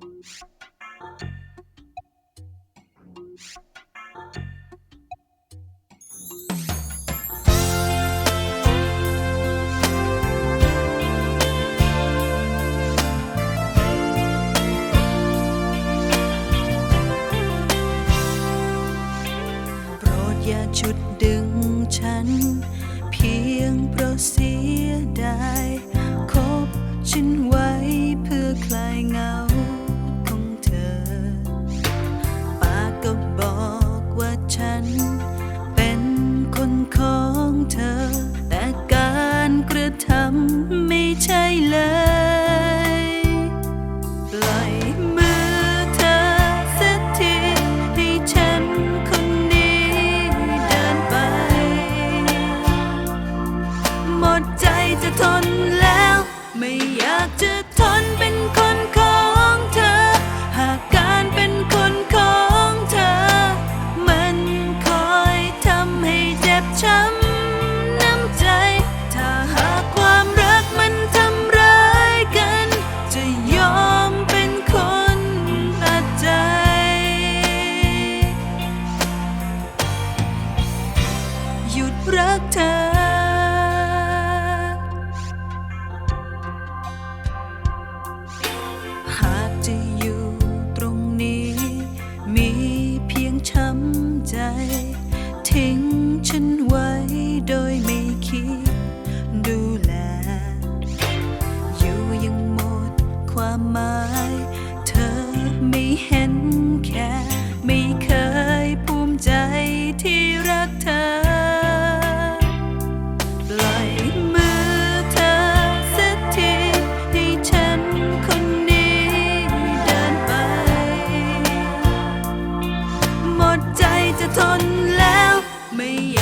อย่าจุดดึงฉัน เพียงเพราะเสียดายคบฉันไว้เพื่อคลายเงา day. จะทนแล้วไม่